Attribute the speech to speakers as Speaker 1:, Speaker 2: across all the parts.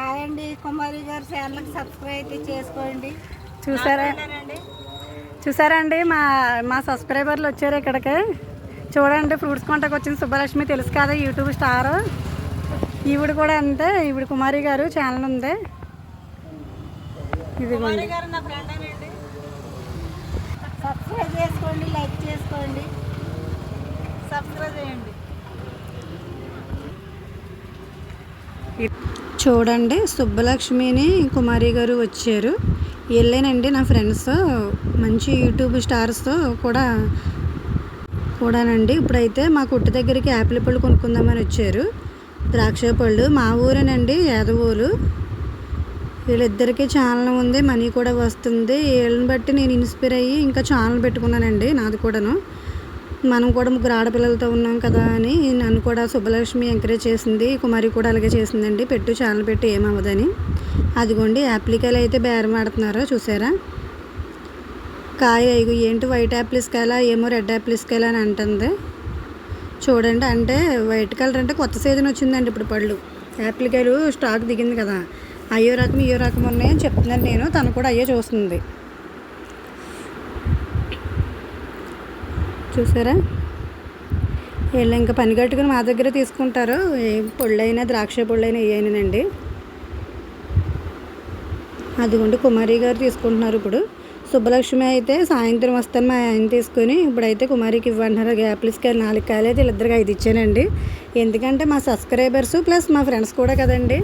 Speaker 1: Hi అండి కుమారి గారి ఛానల్కి సబ్స్క్రైబ్ అయితే చేసుకోండి.
Speaker 2: చూసారా? చూసారా అండి మా మా సబ్స్క్రైబర్లు వచ్చారు ఇక్కడికి. చూడండి ఫ్రూట్స్ కొంటకు వచ్చిన సుబ్బలక్ష్మి తెలుసు కదా యూట్యూబ్ స్టార్. ఈవిడ కూడా అంతే ఈవిడ కుమారి గారు ఛానల్ ఉంది.
Speaker 3: అండి.
Speaker 1: సబ్స్క్రైబ్ చేసుకోండి లైక్ చేసుకోండి.
Speaker 3: సబ్స్క్రైబ్ చేయండి.
Speaker 2: చూడండి సుబ్బలక్ష్మిని కుమారి గారు వచ్చారు. వెళ్ళానండి నా ఫ్రెండ్స్ మంచి యూట్యూబ్ స్టార్స్తో కూడా కూడానండి. ఇప్పుడైతే మా కొట్టు దగ్గరికి యాపిల్ పళ్ళు కొనుక్కుందామని వచ్చారు. ద్రాక్ష పళ్ళు మా ఊరేనండి యాదవూరు. వీళ్ళిద్దరికీ ఛానల్ ఉంది మనీ కూడా వస్తుంది. వీళ్ళని బట్టి నేను ఇన్స్పైర్ అయ్యి ఇంకా ఛానల్ పెట్టుకున్నానండి నాది కూడాను. మనం కూడా ముగ్గురు ఆడపిల్లలతో ఉన్నాం కదా అని నన్ను కూడా సుబ్బలక్ష్మి ఎంకరేజ్ చేసింది కుమారి కూడా అలాగే చేసిందండి. పెట్టు ఛానల్ పెట్టు ఏమవ్వదని. అదిగోండి యాప్లికాయలు అయితే బేరం ఆడుతున్నారో చూసారా? కాయ ఇగు ఏంటి వైట్ యాపిల్స్ కాయలా ఏమో రెడ్ యాపిల్స్ కాయలా అని అంటుంది. చూడండి అంటే వైట్ కలర్ అంటే కొత్త సీజన్ వచ్చిందండి ఇప్పుడు పళ్ళు. యాపిల్కాయలు స్టాక్ దిగింది కదా. అయ్యో రకం ఇయో రకం ఉన్నాయని చెప్తున్నాను నేను తను కూడా అయ్యో చూస్తుంది. చూసారా? వీళ్ళు ఇంకా పని కట్టుకుని మా దగ్గర తీసుకుంటారు. ఏ పొళ్ళైనా ద్రాక్ష పళ్ళైనా ఏమైనానండి అదిగోండి కుమారి గారు తీసుకుంటున్నారు ఇప్పుడు. సుబ్బలక్ష్మి అయితే సాయంత్రం వస్తాను మా ఆయన తీసుకొని ఇప్పుడైతే కుమారికి ఇవ్వంటున్నారు గ్యాప్లిస్కి నాలుగు కాయలు అయితే వీళ్ళిద్దరికి ఐదు ఇచ్చానండి. ఎందుకంటే మా సబ్స్క్రైబర్స్ ప్లస్ మా ఫ్రెండ్స్ కూడా కదండి.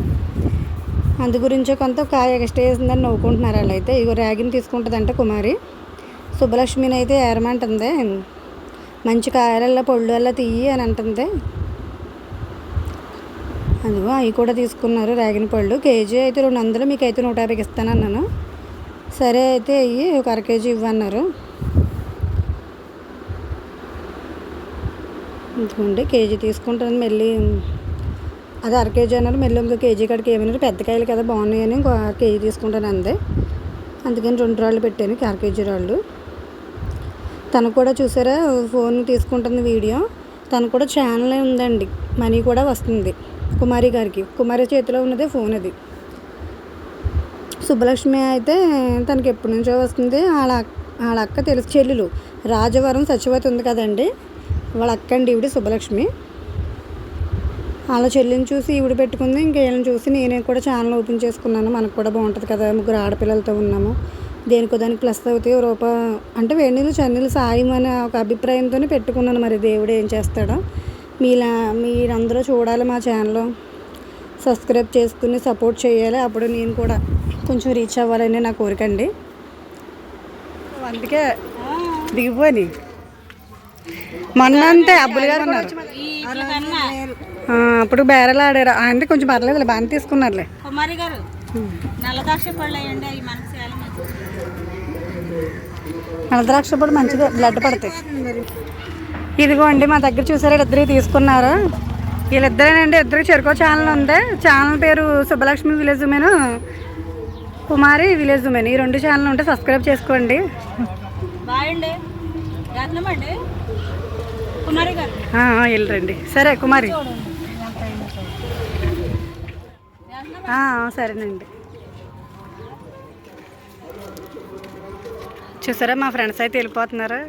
Speaker 2: అందు గురించే కొంత కాయ ఎక్స్ట్రా వేసిందని నవ్వుకుంటున్నారు వాళ్ళు అయితే ఇగో ర్యాగిని తీసుకుంటుందంట కుమారి. సుబ్బలక్ష్మిని అయితే ఏరమంటుంది. మంచి కాయలల్లో పళ్ళు అలా తీయి అని అంటుంది. అదిగో అవి కూడా తీసుకున్నారు రేగిన పళ్ళు. కేజీ అయితే రెండు వందలు మీకు అయితే నూట యాభైకి ఇస్తాను అన్నాను. సరే అయితే అయ్యి ఒక అర కేజీ ఇవ్వన్నారు ఇదిగోండి కేజీ తీసుకుంటాను మళ్ళీ. అది అర కేజీ అన్నారు మళ్ళీ ఇంకో కేజీ కాడికి ఏమన్నారు పెద్ద కాయలు కదా బాగున్నాయని ఇంకో కేజీ తీసుకుంటాను అందే. అందుకని రెండు రాళ్ళు పెట్టాను అర కేజీ రాళ్ళు. తను కూడా చూసారా? ఫోన్ తీసుకుంటుంది వీడియో. తను కూడా ఛానల్ ఉందండి. మనీ కూడా వస్తుంది కుమారి గారికి. కుమారి చేతిలో ఉన్నదే ఫోన్ అది. సుబ్బలక్ష్మి అయితే తనకి ఎప్పటి నుంచో వస్తుంది. వాళ్ళ వాళ్ళ అక్క తెలుసు చెల్లెలు. రాజవరం సచివతి ఉంది కదండి. వాళ్ళ అక్క అండి ఈవిడ సుబ్బలక్ష్మి. వాళ్ళ చెల్లిని చూసి ఈవిడ పెట్టుకుంది. ఇంకా వీళ్ళని చూసి నేనే కూడా ఛానల్ ఓపెన్ చేసుకున్నాను. మనకు కూడా బాగుంటుంది కదా. ముగ్గురు ఆడపిల్లలతో ఉన్నాము. దేనికో దానికి ప్లస్ అవుతాయో రూప రూపా. అంటే వేణీలు చన్నీలు సాయం అనే ఒక అభిప్రాయంతోనే పెట్టుకున్నాను మరి దేవుడు ఏం చేస్తాడో. మీలా మీరందరూ చూడాలి మా ఛానల్. సబ్స్క్రైబ్ చేసుకుని సపోర్ట్ చేయాలి. అప్పుడు నేను కూడా కొంచెం రీచ్ అవ్వాలని నా కోరిక అండి. అందుకే దిగిపోని మొన్న అంతే అబ్బులు గారు ఉన్నారు. అప్పుడు బేరలు ఆడారు. అంటే కొంచెం పర్లేదు బాగానే తీసుకున్నారులే.
Speaker 3: కుమారి గారు నల్ల పళ్ళు అయ్యండి అవి మనసు
Speaker 2: నల్లద్రాక్ష పొడి మంచిగా బ్లడ్ పడతాయి. ఇదిగోండి మా దగ్గర చూసారా ఇద్దరు తీసుకున్నారు. వీళ్ళిద్దరేనండి ఇద్దరికి చెరుకో ఛానల్ ఉంది. ఛానల్ పేరు Subbalakshmi village women Kumari village women. ఈ రెండు ఛానల్ ఉంటే సబ్స్క్రైబ్ చేసుకోండి.
Speaker 3: అండి అండి
Speaker 2: వెళ్ళరండి. సరే కుమారి. సరేనండి. చూసారా? మా ఫ్రెండ్స్ అయితే వెళ్ళిపోతున్నారు.